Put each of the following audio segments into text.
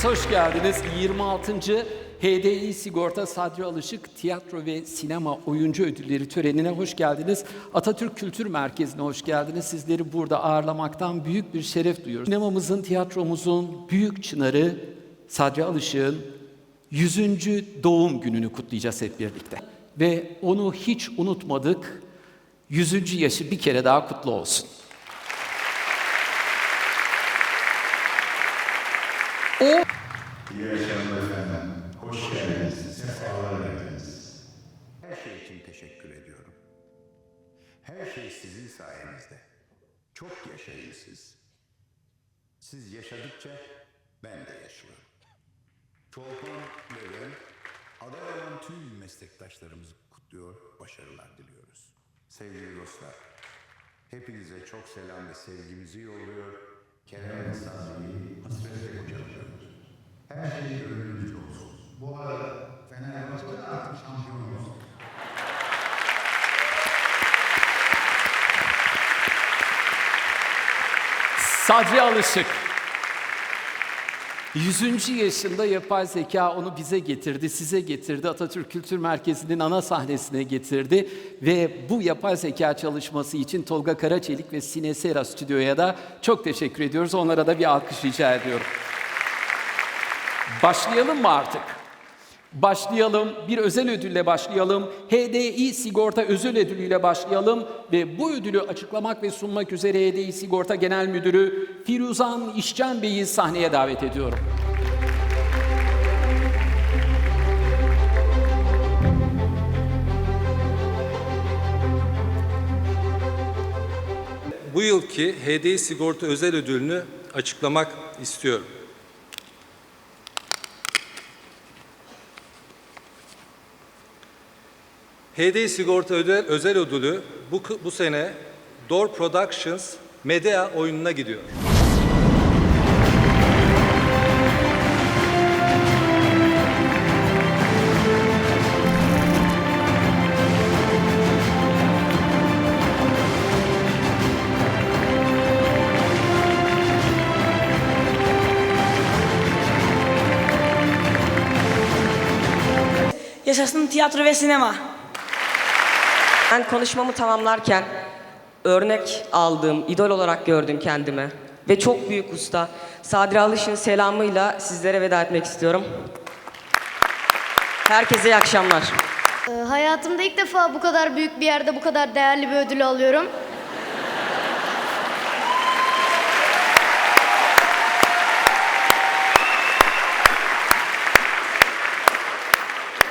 Hepiniz hoş geldiniz. 26. HDI Sigorta Sadri Alışık Tiyatro ve Sinema Oyuncu Ödülleri törenine hoş geldiniz. Atatürk Kültür Merkezi'ne hoş geldiniz. Sizleri burada ağırlamaktan büyük bir şeref duyuyoruz. Sinemamızın, tiyatromuzun büyük çınarı Sadri Alışık'ın 100. doğum gününü kutlayacağız hep birlikte. Ve onu hiç unutmadık. 100. yaşı bir kere daha kutlu olsun. O İyi akşamlar efendim. Hoş geldiniz. Sefalar verdiniz. Her şey için teşekkür ediyorum. Her şey sizin sayenizde. Çok yaşayın siz. Siz yaşadıkça ben de yaşıyorum. Çolpan ve ben aday olan tüm meslektaşlarımızı kutluyor, başarılar diliyoruz. Sevgili dostlar, hepinize çok selam ve sevgimizi yolluyor. Kerem ve Sazmi'yi hasretle kucaklıyoruz. Her şey gönlünüzce olsun. Bu arada Fenerbahçe artık şampiyon olsun. Sadri Alışık. 100. yaşında yapay zeka onu bize getirdi, size getirdi. Atatürk Kültür Merkezi'nin ana sahnesine getirdi. Ve bu yapay zeka çalışması için Tolga Karaçelik ve Sinesera Stüdyo'ya da çok teşekkür ediyoruz. Onlara da bir alkış rica ediyorum. Başlayalım mı artık? Başlayalım. Bir özel ödülle başlayalım. HDI Sigorta özel ödülüyle başlayalım ve bu ödülü açıklamak ve sunmak üzere HDI Sigorta Genel Müdürü Firuzan İşcan Bey'i sahneye davet ediyorum. Bu yılki HDI Sigorta Özel Ödülünü açıklamak istiyorum. HDI Sigorta Ödel, Özel Ödülü bu, bu sene Door Productions Medea oyununa gidiyor. Yaşasın tiyatro ve sinema. Ben konuşmamı tamamlarken örnek aldığım, idol olarak gördüm kendime ve çok büyük usta Sadri Alış'ın selamıyla sizlere veda etmek istiyorum. Herkese iyi akşamlar. Ee, Hayatımda ilk defa bu kadar büyük bir yerde bu kadar değerli bir ödül alıyorum.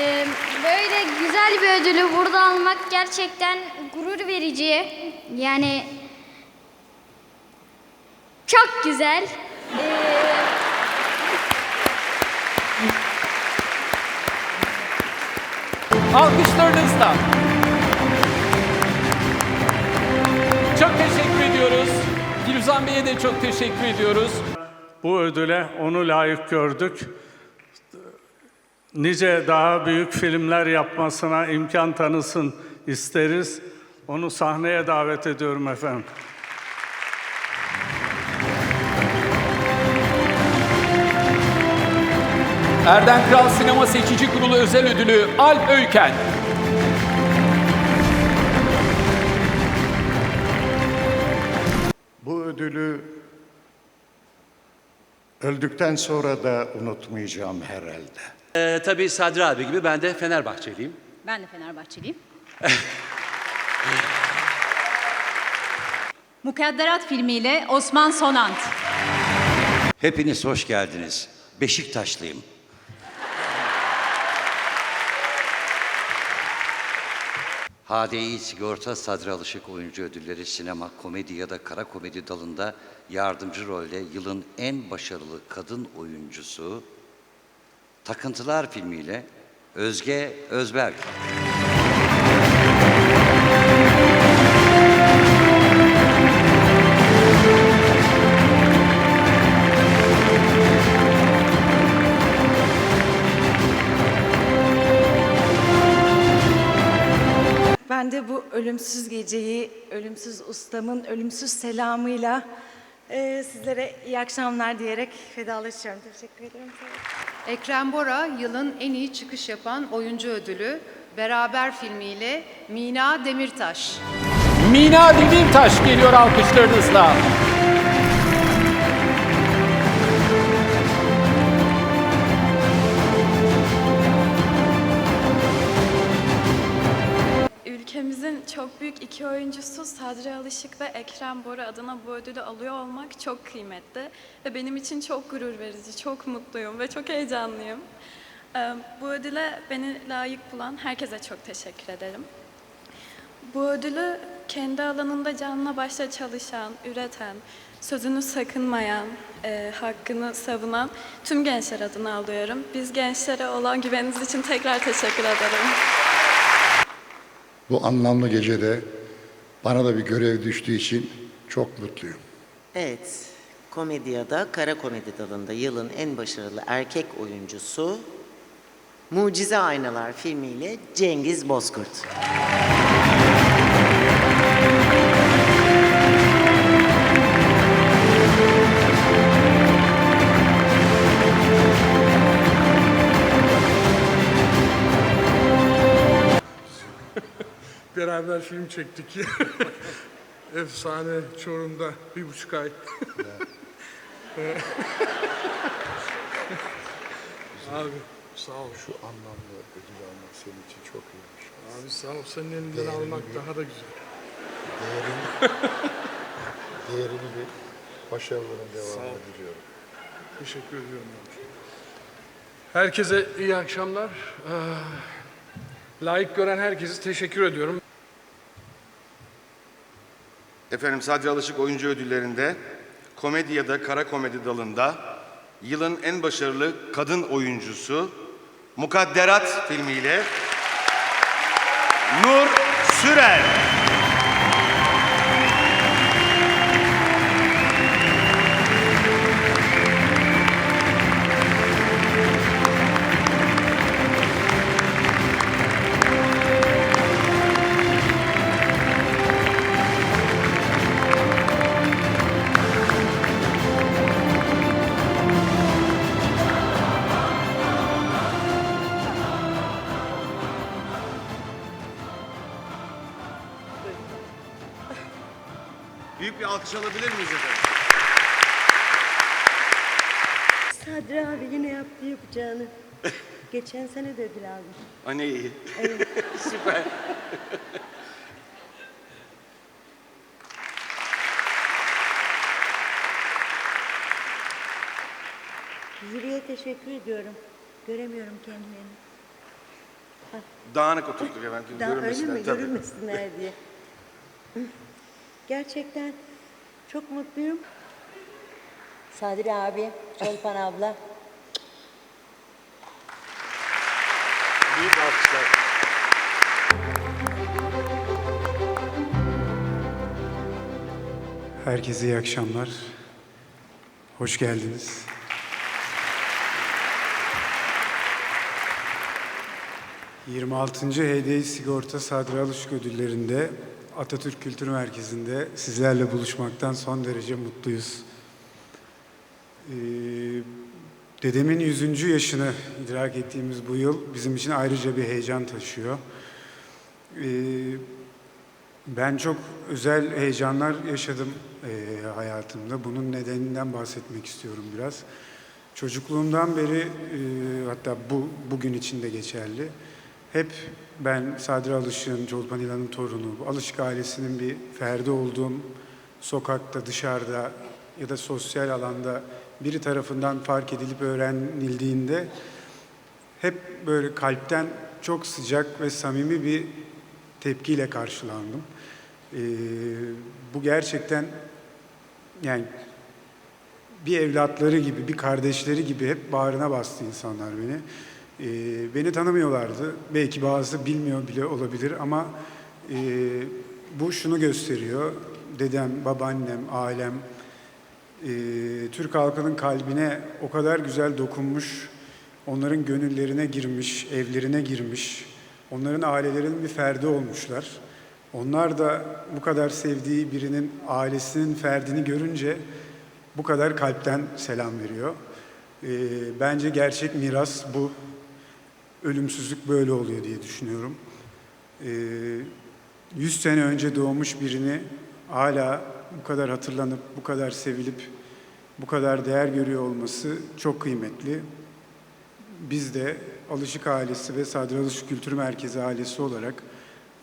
Ee, Böyle güzel bir ödülü burada almak gerçekten gurur verici. Yani çok güzel. Ee, Alkışlarınızla. Çok teşekkür ediyoruz. Firuzan Bey'e de çok teşekkür ediyoruz. Bu ödüle onu layık gördük. Nice daha büyük filmler yapmasına imkan tanısın isteriz. Onu sahneye davet ediyorum efendim. Erden Kral Sinema Seçici Kurulu Özel Ödülü Alp Öyken. Bu ödülü öldükten sonra da unutmayacağım herhalde. Ee, tabii Sadri abi gibi ben de Fenerbahçeliyim. Ben de Fenerbahçeliyim. Mukadderat filmiyle Osman Sonant. Hepiniz hoş geldiniz. Beşiktaşlıyım. HDI Sigorta Sadri Alışık Oyuncu Ödülleri Sinema, Komedi ya da Kara Komedi dalında yardımcı rolde yılın en başarılı kadın oyuncusu Takıntılar filmiyle Özge Özberk. Ben de bu ölümsüz geceyi ölümsüz ustamın ölümsüz selamıyla Ee, sizlere iyi akşamlar diyerek vedalaşıyorum. Teşekkür ederim. Ekrem Bora yılın en iyi çıkış yapan oyuncu ödülü Beraber filmiyle Mina Demirtaş. Mina Demirtaş geliyor alkışlarınızla. Çok büyük iki oyuncusu Sadri Alışık ve Ekrem Bora adına bu ödülü alıyor olmak çok kıymetli ve benim için çok gurur verici, çok mutluyum ve çok heyecanlıyım. Ee, Bu ödüle beni layık bulan herkese çok teşekkür ederim. Bu ödülü kendi alanında canla başla çalışan, üreten, sözünü sakınmayan, e, hakkını savunan tüm gençler adına alıyorum. Biz gençlere olan güveniniz için tekrar teşekkür ederim. Bu anlamlı gecede bana da bir görev düştüğü için çok mutluyum. Evet, komedyada, kara komedi dalında yılın en başarılı erkek oyuncusu Mucize Aynalar filmiyle Cengiz Bozkurt. Beraber film çektik. Efsane Çorum'da bir buçuk ay. Abi sağ ol. Şu anlamlı ödül almak senin için çok iyiymiş. Abi sağ ol. Senin elinden almak daha da güzel. Değerini, değerini bir başarıların devamını diliyorum. Teşekkür ediyorum. abi. Herkese iyi akşamlar. Ah, Layık gören herkese teşekkür ediyorum. Efendim Sadri Alışık Oyuncu Ödülleri'nde komedi ya da kara komedi dalında yılın en başarılı kadın oyuncusu Mukadderat filmiyle Nur Sürel. Alkış alabilir miyiz efendim? Sadri abi yine yaptı yapacağını. Geçen sene de ödül almış. Anne iyi. Süper. Jüriye teşekkür ediyorum. Göremiyorum kendilerini. Dağınık oturttuk efendim. Daha öyle mi? Görünmesinler diye. Gerçekten çok mutluyum. Sadri abi, Çolpan abla. Büyük alkışlar. Herkese iyi akşamlar. Hoş geldiniz. ...26. HDI Sigorta Sadri Alışık Ödülleri'nde... ...Atatürk Kültür Merkezi'nde sizlerle buluşmaktan son derece mutluyuz. Ee, dedemin 100. yaşını idrak ettiğimiz bu yıl... ...bizim için ayrıca bir heyecan taşıyor. Ee, ben çok özel heyecanlar yaşadım eee, hayatımda. Bunun nedeninden bahsetmek istiyorum biraz. Çocukluğumdan beri, eee, hatta bu bugün için de geçerli. Hep ben Sadri Alışık'ın, Colpan İlhan'ın torunu, Alışık ailesinin bir ferdi olduğum sokakta, dışarıda ya da sosyal alanda biri tarafından fark edilip öğrenildiğinde hep böyle kalpten çok sıcak ve samimi bir tepkiyle karşılandım. Ee, bu gerçekten yani bir evlatları gibi, bir kardeşleri gibi hep bağrına bastı insanlar beni. Ee, beni tanımıyorlardı. Belki bazısı bilmiyor bile olabilir ama e, bu şunu gösteriyor. Dedem, babaannem, ailem, e, Türk halkının kalbine o kadar güzel dokunmuş, onların gönüllerine girmiş, evlerine girmiş, onların ailelerinin bir ferdi olmuşlar. Onlar da bu kadar sevdiği birinin ailesinin ferdini görünce bu kadar kalpten selam veriyor. Ee, bence gerçek miras bu. Ölümsüzlük böyle oluyor diye düşünüyorum. Ee, 100 sene önce doğmuş birini hala bu kadar hatırlanıp, bu kadar sevilip, bu kadar değer görüyor olması çok kıymetli. Biz de Alışık ailesi ve Sadri Alışık Kültür Merkezi ailesi olarak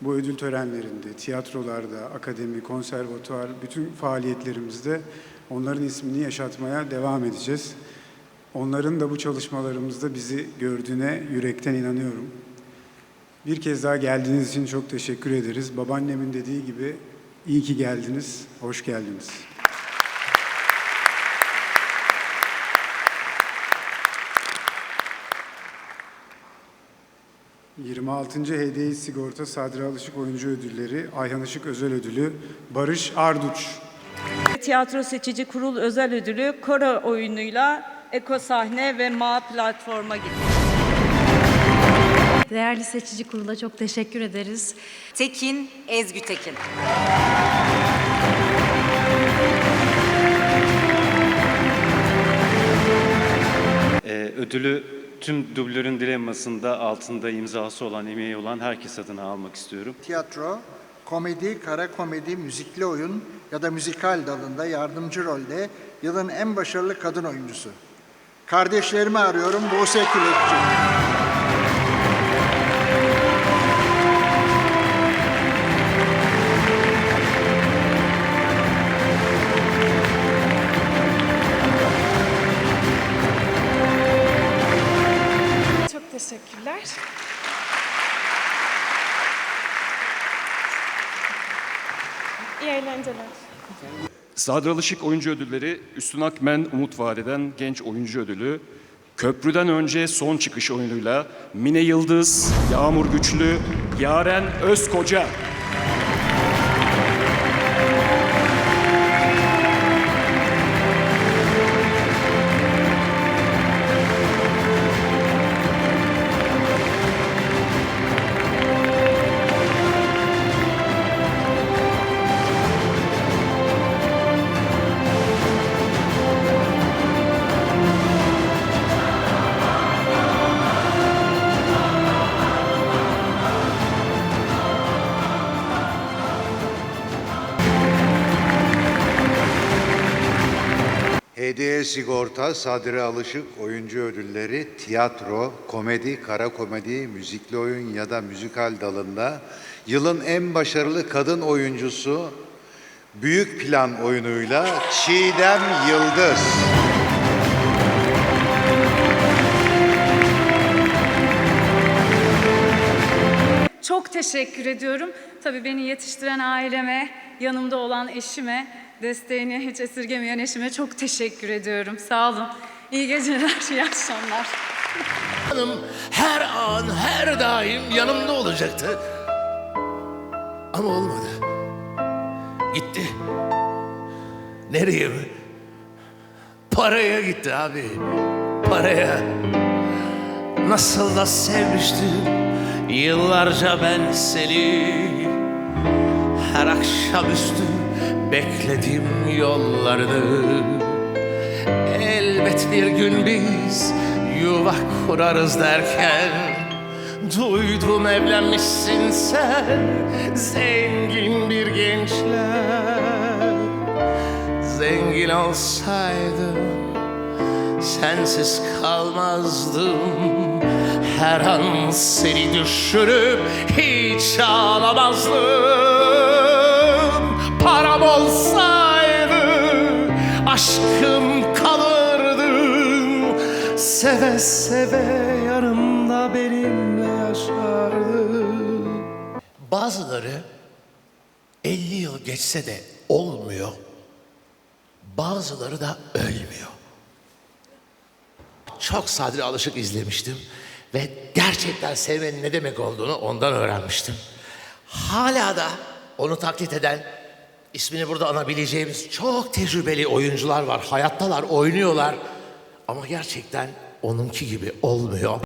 bu ödül törenlerinde, tiyatrolarda, akademi, konservatuvar, bütün faaliyetlerimizde onların ismini yaşatmaya devam edeceğiz. Onların da bu çalışmalarımızda bizi gördüğüne yürekten inanıyorum. Bir kez daha geldiğiniz için çok teşekkür ederiz. Babaannemin dediği gibi iyi ki geldiniz, hoş geldiniz. ...26. HDI Sigorta Sadri Alışık Oyuncu Ödülleri, Ayhan Işık Özel Ödülü, Barış Arduç. Tiyatro Seçici Kurul Özel Ödülü Koro oyunuyla Eko Sahne ve Ma platforma gitti. Değerli seçici kurula çok teşekkür ederiz. Tekin Ezgü Tekin. Ee, ödülü tüm dublörün dilemmasında altında imzası olan, emeği olan herkes adına almak istiyorum. Tiyatro, komedi, kara komedi, müzikli oyun ya da müzikal dalında yardımcı rolde yılın en başarılı kadın oyuncusu. Kardeşlerimi arıyorum Buse Külekçi. Sadri Alışık Oyuncu Ödülleri, Üstün Akmen Umut Vadeden Genç Oyuncu Ödülü, Köprüden önce son çıkış oyunuyla Mine Yıldız, Yağmur Güçlü, Yaren Özkoca. Sigorta Sadri Alışık Oyuncu Ödülleri tiyatro, komedi, kara komedi, müzikli oyun ya da müzikal dalında yılın en başarılı kadın oyuncusu Büyük Plan oyunuyla Çiğdem Yıldız. Çok teşekkür ediyorum. Tabii beni yetiştiren aileme, yanımda olan eşime, desteğini hiç esirgemeyen eşime çok teşekkür ediyorum. Sağ olun. İyi geceler, iyi akşamlar. Hanım her an, her daim yanımda olacaktı. Ama olmadı. Gitti. Nereye mi? Paraya gitti abi. Paraya. Nasıl da sevmiştim yıllarca ben seni. Her akşamüstü bekledim yollarını. Elbet bir gün biz yuva kurarız derken Duydum evlenmişsin sen zengin bir gençler. Zengin olsaydım sensiz kalmazdım. Her an seni düşünüp hiç ağlamazdım Param olsaydı aşkım kalırdı. Seve seve yanımda benimle yaşardı. Bazıları 50 yıl geçse de olmuyor Bazıları da ölmüyor. Çok Sadri Alışık izlemiştim ve gerçekten sevmenin ne demek olduğunu ondan öğrenmiştim. Hala da onu taklit eden, ismini burada anabileceğimiz çok tecrübeli oyuncular var. Hayattalar, oynuyorlar ama gerçekten onunki gibi olmuyor.